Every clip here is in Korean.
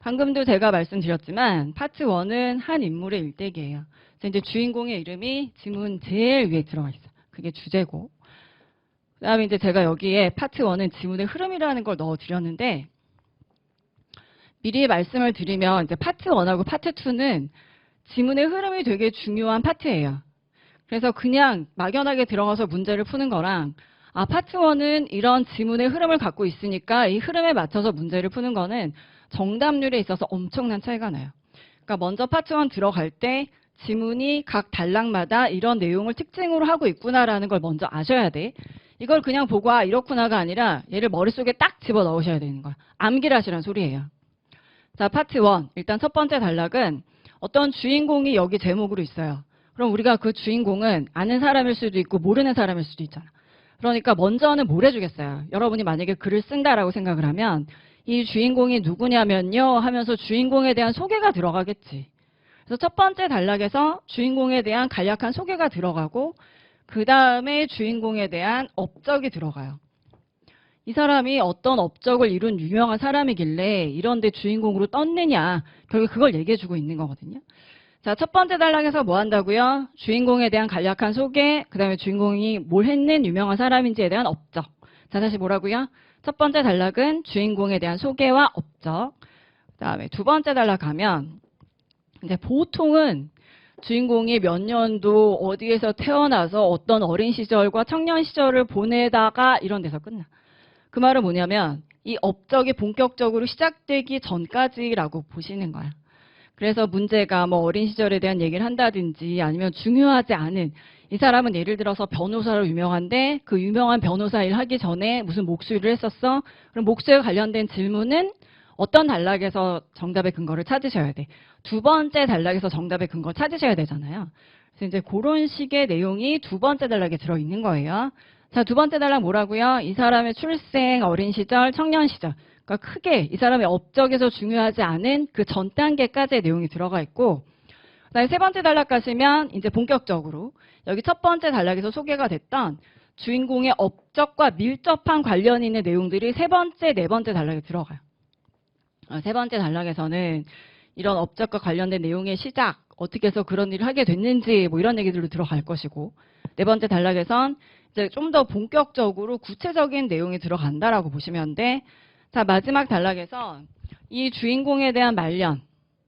방금도 제가 말씀드렸지만 파트 1은 한 인물의 일대기예요. 그래서 이제 주인공의 이름이 지문 제일 위에 들어가 있어요. 그게 주제고. 그다음에 이제 제가 여기에 파트 1은 지문의 흐름이라는 걸 넣어 드렸는데 미리 말씀을 드리면 이제 파트 1하고 파트 2는 지문의 흐름이 되게 중요한 파트예요. 그래서 그냥 막연하게 들어가서 문제를 푸는 거랑 아, 파트 1은 이런 지문의 흐름을 갖고 있으니까 이 흐름에 맞춰서 문제를 푸는 거는 정답률에 있어서 엄청난 차이가 나요. 그러니까 먼저 파트 1 들어갈 때 지문이 각 단락마다 이런 내용을 특징으로 하고 있구나라는 걸 먼저 아셔야 돼. 이걸 그냥 보고 아 이렇구나가 아니라 얘를 머릿속에 딱 집어 넣으셔야 되는 거야. 하시라는 소리예요. 자, 파트 1. 일단 첫 번째 단락은 어떤 주인공이 여기 제목으로 있어요. 그럼 우리가 그 주인공은 아는 사람일 수도 있고 모르는 사람일 수도 있잖아. 그러니까 먼저는 뭘 해주겠어요. 여러분이 만약에 글을 쓴다라고 생각을 하면 이 주인공이 누구냐면요 하면서 주인공에 대한 소개가 들어가겠지. 그래서 첫 번째 단락에서 주인공에 대한 간략한 소개가 들어가고 그 다음에 주인공에 대한 업적이 들어가요. 이 사람이 어떤 업적을 이룬 유명한 사람이길래 이런데 주인공으로 떴느냐 결국 그걸 얘기해주고 있는 거거든요. 자, 첫 번째 단락에서 뭐 한다고요? 주인공에 대한 간략한 소개, 그 다음에 주인공이 뭘 했는 유명한 사람인지에 대한 업적. 자, 다시 뭐라고요? 첫 번째 단락은 주인공에 대한 소개와 업적. 그 다음에 두 번째 단락 가면 이제 보통은 주인공이 몇 년도 어디에서 태어나서 어떤 어린 시절과 청년 시절을 보내다가 이런 데서 끝나. 그 말은 뭐냐면 이 업적이 본격적으로 시작되기 전까지라고 보시는 거야. 그래서 문제가 뭐 어린 시절에 대한 얘기를 한다든지 아니면 중요하지 않은 이 사람은 예를 들어서 변호사로 유명한데 그 유명한 변호사 일 하기 전에 무슨 목수일을 했었어? 그럼 목수에 관련된 질문은 어떤 단락에서 정답의 근거를 찾으셔야 돼. 두 번째 단락에서 정답의 근거 찾으셔야 되잖아요. 그래서 이제 그런 식의 내용이 두 번째 단락에 들어있는 거예요. 자, 두 번째 단락 뭐라고요? 이 사람의 출생, 어린 시절, 청년 시절. 그러니까 크게 이 사람의 업적에서 중요하지 않은 그 전 단계까지의 내용이 들어가 있고 그다음에 세 번째 단락 가시면 이제 본격적으로 여기 첫 번째 단락에서 소개가 됐던 주인공의 업적과 밀접한 관련 있는 내용들이 세 번째, 네 번째 단락에 들어가요. 어, 세 번째 단락에서는 이런 업적과 관련된 내용의 시작, 어떻게 해서 그런 일을 하게 됐는지 뭐 이런 얘기들로 들어갈 것이고 네 번째 단락에선 이제 좀 더 본격적으로 구체적인 내용이 들어간다라고 보시면 돼. 자, 마지막 단락에서 이 주인공에 대한 말년,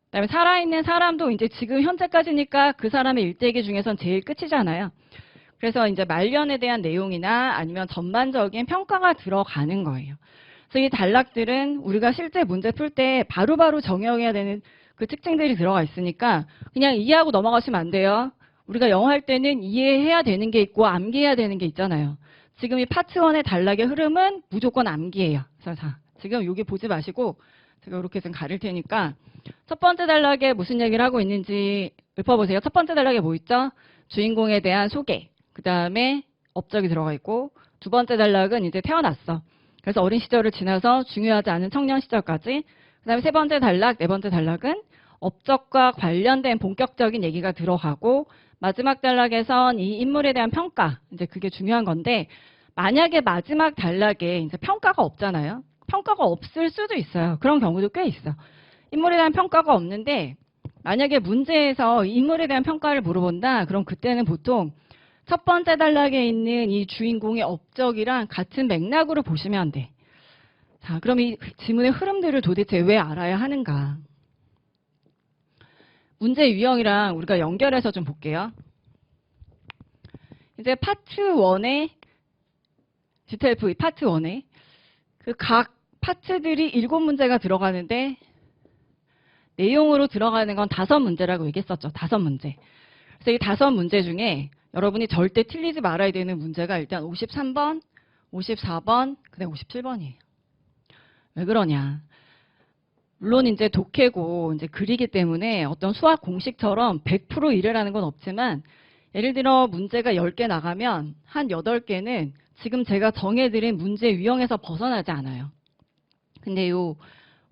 그다음에 살아있는 사람도 이제 지금 현재까지니까 그 사람의 일대기 중에선 제일 끝이잖아요. 그래서 이제 말년에 대한 내용이나 아니면 전반적인 평가가 들어가는 거예요. 그래서 이 단락들은 우리가 실제 문제 풀 때 바로바로 정의해야 되는 그 특징들이 들어가 있으니까 그냥 이해하고 넘어가시면 안 돼요. 우리가 영어 할 때는 이해해야 되는 게 있고 암기해야 되는 게 있잖아요. 지금 이 파트 1의 단락의 흐름은 무조건 암기예요. 그래서 자, 지금 여기 보지 마시고 제가 이렇게 좀 가릴 테니까 첫 번째 단락에 무슨 얘기를 하고 있는지 읊어보세요. 첫 번째 단락에 뭐 있죠? 주인공에 대한 소개, 그 다음에 업적이 들어가 있고 두 번째 단락은 이제 태어났어. 그래서 어린 시절을 지나서 중요하지 않은 청년 시절까지 그 다음에 세 번째 단락, 네 번째 단락은 업적과 관련된 본격적인 얘기가 들어가고 마지막 단락에선 이 인물에 대한 평가, 이제 그게 중요한 건데 만약에 마지막 단락에 이제 평가가 없잖아요. 평가가 없을 수도 있어요. 그런 경우도 꽤 있어. 인물에 대한 평가가 없는데 만약에 문제에서 인물에 대한 평가를 물어본다. 그럼 그때는 보통 첫 번째 단락에 있는 이 주인공의 업적이랑 같은 맥락으로 보시면 돼. 자, 그럼 이 지문의 흐름들을 도대체 왜 알아야 하는가? 문제 유형이랑 우리가 연결해서 좀 볼게요. 이제 파트 1에 GTLV 파트 1에 그각 파트들이 일곱 문제가 들어가는데 내용으로 들어가는 건 다섯 문제라고 얘기했었죠. 다섯 문제. 그래서 이 다섯 문제 중에 여러분이 절대 틀리지 말아야 되는 문제가 일단 53번, 54번, 그다음 57번이에요. 왜 그러냐? 물론 이제 독해고 이제 글이기 때문에 어떤 수학 공식처럼 100% 이래라는 건 없지만 예를 들어 문제가 10개 나가면 한 8개는 지금 제가 정해드린 문제 유형에서 벗어나지 않아요. 근데 요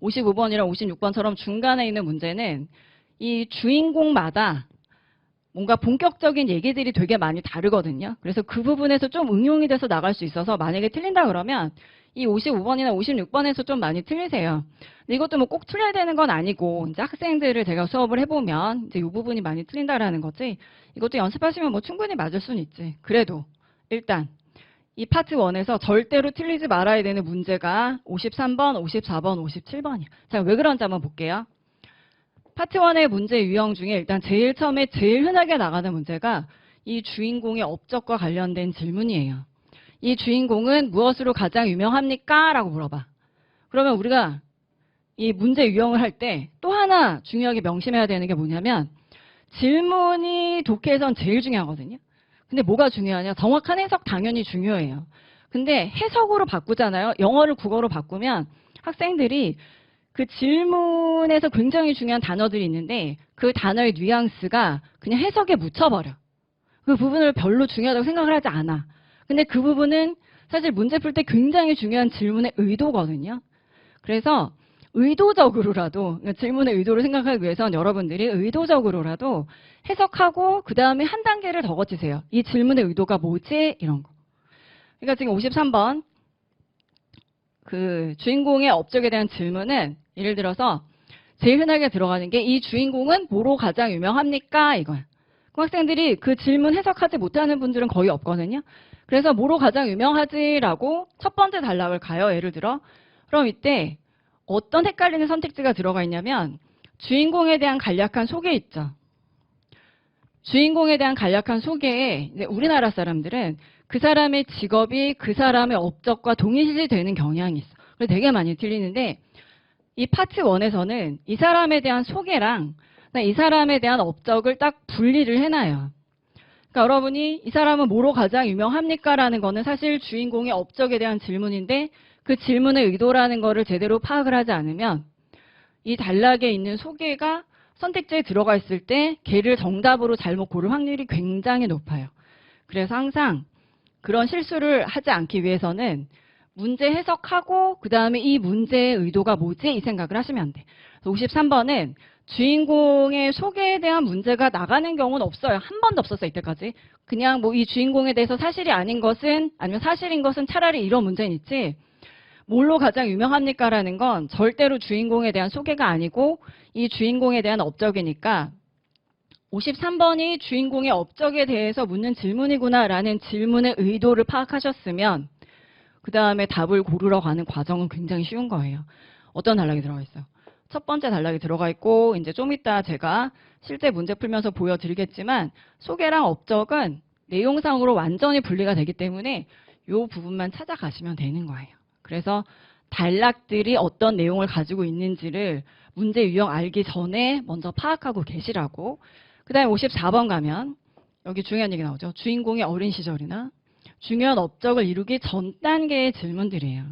55번이랑 56번처럼 중간에 있는 문제는 이 주인공마다 뭔가 본격적인 얘기들이 되게 많이 다르거든요. 그래서 그 부분에서 좀 응용이 돼서 나갈 수 있어서 만약에 틀린다 그러면 이 55번이나 56번에서 좀 많이 틀리세요. 이것도 뭐 꼭 틀려야 되는 건 아니고 이제 학생들을 제가 수업을 해보면 이제 이 부분이 많이 틀린다라는 거지. 이것도 연습하시면 뭐 충분히 맞을 수는 있지. 그래도 일단 이 파트 1에서 절대로 틀리지 말아야 되는 문제가 53번, 54번, 57번이야. 자, 왜 그런지 한번 볼게요. 파트 1의 문제 유형 중에 일단 제일 처음에 제일 흔하게 나가는 문제가 이 주인공의 업적과 관련된 질문이에요. 이 주인공은 무엇으로 가장 유명합니까? 라고 물어봐. 그러면 우리가 이 문제 유형을 할 때 또 하나 중요하게 명심해야 되는 게 뭐냐면 질문이 독해에선 제일 중요하거든요. 근데 뭐가 중요하냐? 정확한 해석 당연히 중요해요. 근데 해석으로 바꾸잖아요. 영어를 국어로 바꾸면 학생들이 그 질문에서 굉장히 중요한 단어들이 있는데 그 단어의 뉘앙스가 그냥 해석에 묻혀버려. 그 부분을 별로 중요하다고 생각을 하지 않아. 근데 그 부분은 사실 문제 풀 때 굉장히 중요한 질문의 의도거든요. 그래서 의도적으로라도 그러니까 질문의 의도를 생각하기 위해선 여러분들이 의도적으로라도 해석하고 그 다음에 한 단계를 더 거치세요. 이 질문의 의도가 뭐지? 이런 거. 그러니까 지금 53번 그 주인공의 업적에 대한 질문은 예를 들어서 제일 흔하게 들어가는 게 이 주인공은 뭐로 가장 유명합니까? 이거야. 학생들이 그 질문 해석하지 못하는 분들은 거의 없거든요. 그래서 뭐로 가장 유명하지라고 첫 번째 단락을 가요. 예를 들어. 그럼 이때 어떤 헷갈리는 선택지가 들어가 있냐면 주인공에 대한 간략한 소개 있죠. 주인공에 대한 간략한 소개에 우리나라 사람들은 그 사람의 직업이 그 사람의 업적과 동일시되는 경향이 있어. 그래서 되게 많이 틀리는데 이 파트 1에서는 이 사람에 대한 소개랑 이 사람에 대한 업적을 딱 분리를 해놔요. 그러니까 여러분이 이 사람은 뭐로 가장 유명합니까? 라는 거는 사실 주인공의 업적에 대한 질문인데 그 질문의 의도라는 거를 제대로 파악을 하지 않으면 이 단락에 있는 소개가 선택지에 들어가 있을 때 걔를 정답으로 잘못 고를 확률이 굉장히 높아요. 그래서 항상 그런 실수를 하지 않기 위해서는 문제 해석하고 그 다음에 이 문제의 의도가 뭐지? 이 생각을 하시면 안 돼. 53번은 주인공의 소개에 대한 문제가 나가는 경우는 없어요. 한 번도 없었어요, 이때까지. 그냥 뭐 이 주인공에 대해서 사실이 아닌 것은, 아니면 사실인 것은 차라리 이런 문제는 있지. 뭘로 가장 유명합니까? 라는 건 절대로 주인공에 대한 소개가 아니고 이 주인공에 대한 업적이니까 53번이 주인공의 업적에 대해서 묻는 질문이구나 라는 질문의 의도를 파악하셨으면 그 다음에 답을 고르러 가는 과정은 굉장히 쉬운 거예요. 어떤 단락이 들어가 있어요? 첫 번째 단락이 들어가 있고 이제 좀 이따 제가 실제 문제 풀면서 보여드리겠지만 소개랑 업적은 내용상으로 완전히 분리가 되기 때문에 이 부분만 찾아가시면 되는 거예요. 그래서 단락들이 어떤 내용을 가지고 있는지를 문제 유형 알기 전에 먼저 파악하고 계시라고. 그 다음에 54번 가면 여기 중요한 얘기 나오죠. 주인공의 어린 시절이나 중요한 업적을 이루기 전 단계의 질문들이에요.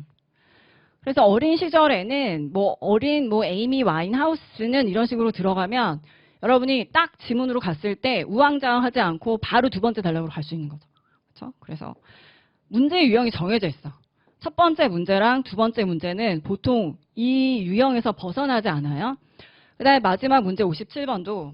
그래서 어린 시절에는 뭐 어린 뭐 에이미 와인하우스는 이런 식으로 들어가면 여러분이 딱 지문으로 갔을 때 우왕좌왕하지 않고 바로 두 번째 단락으로 갈 수 있는 거죠. 그렇죠? 그래서 문제 유형이 정해져 있어. 첫 번째 문제랑 두 번째 문제는 보통 이 유형에서 벗어나지 않아요. 그 다음에 마지막 문제 57번도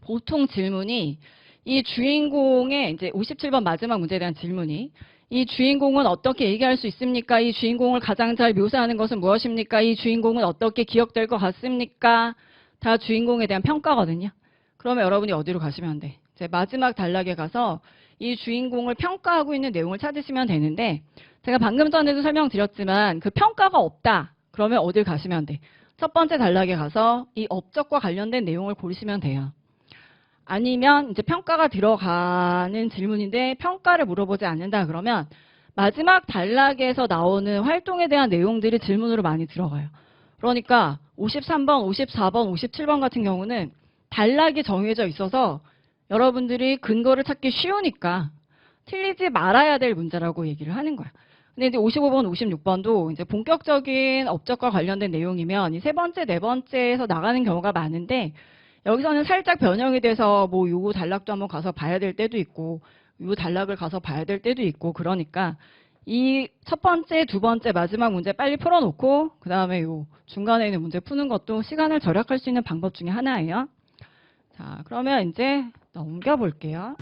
보통 질문이 이 주인공의 이제 57번 마지막 문제에 대한 질문이 이 주인공은 어떻게 얘기할 수 있습니까? 이 주인공을 가장 잘 묘사하는 것은 무엇입니까? 이 주인공은 어떻게 기억될 것 같습니까? 다 주인공에 대한 평가거든요. 그러면 여러분이 어디로 가시면 안 돼? 이제 마지막 단락에 가서 이 주인공을 평가하고 있는 내용을 찾으시면 되는데 제가 방금 전에도 설명드렸지만 그 평가가 없다. 그러면 어딜 가시면 안 돼? 첫 번째 단락에 가서 이 업적과 관련된 내용을 고르시면 돼요. 아니면 이제 평가가 들어가는 질문인데 평가를 물어보지 않는다 그러면 마지막 단락에서 나오는 활동에 대한 내용들이 질문으로 많이 들어가요. 그러니까 53번, 54번, 57번 같은 경우는 단락이 정해져 있어서 여러분들이 근거를 찾기 쉬우니까 틀리지 말아야 될 문제라고 얘기를 하는 거야. 근데 이제 55번, 56번도 이제 본격적인 업적과 관련된 내용이면 이 세 번째, 네 번째에서 나가는 경우가 많은데 여기서는 살짝 변형이 돼서 뭐요 단락도 한번 가서 봐야 될 때도 있고 요 단락을 가서 봐야 될 때도 있고 그러니까 이 첫 번째, 두 번째, 마지막 문제 빨리 풀어놓고 그 다음에 요 중간에 있는 문제 푸는 것도 시간을 절약할 수 있는 방법 중에 하나예요. 자, 그러면 이제 넘겨볼게요.